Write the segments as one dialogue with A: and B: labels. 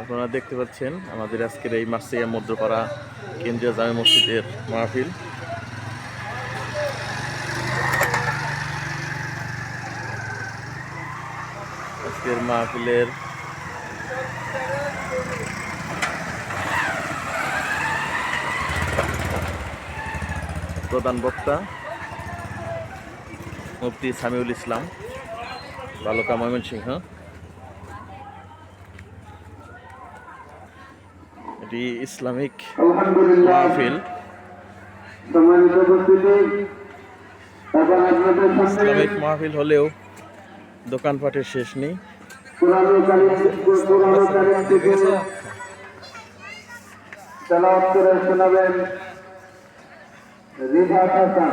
A: আপনারা দেখতে পাচ্ছেন আমাদের আজকের এই মাসিয়া মধ্যপাড়া কেন্দ্রীয় জামে মসজিদের মাহফিল। আজকের মাহফিলের প্রধান বক্তা মুফতি সামিউল ইসলাম বালকা ময়মনসিংহ। এটি ইসলামিক মাহফিল।
B: সম্মানিত উপস্থিতি এখন আপনাদের সামনে
A: ইসলামিক মাহফিল হলেও দোকানপাটের শেষ নেই।
B: পুরানো কালীন পুরানো তেলাওয়াত করে শোনাবেন রিফাত হাসান।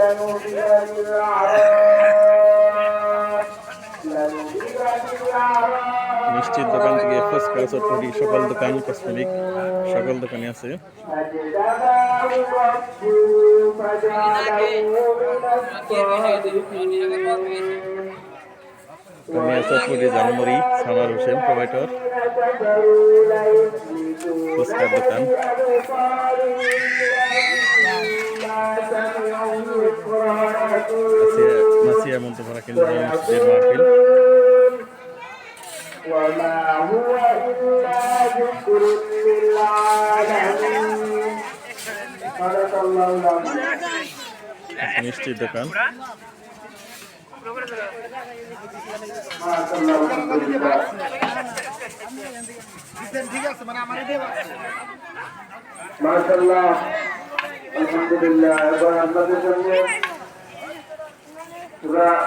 B: لنبذ بالعراء لنبذ بالعراء
A: মিষ্টির দোকান থেকে ফুচকা চটপটি সকল দোকান কসমেটিক সকল দোকানে আছে
B: فاجتباه ربه فجعله من الصالحين
A: কামিয়া চটপটি জানমরি সামার হোসেন প্রোভাইডর ফুচকার দোকান মাসিয়া মাসিয়া মধ্যপাড়া কেন্দ্রীয় মসজিদের মাহফিল
B: وما هو إلا ذكر للعالمين صدق الله العظيم
A: মিষ্টির দোকান
B: ما شاء الله الحمد لله মাশাআল্লাহ আলহামদুলিল্লাহ এবার আপনাদের জন্য পুরা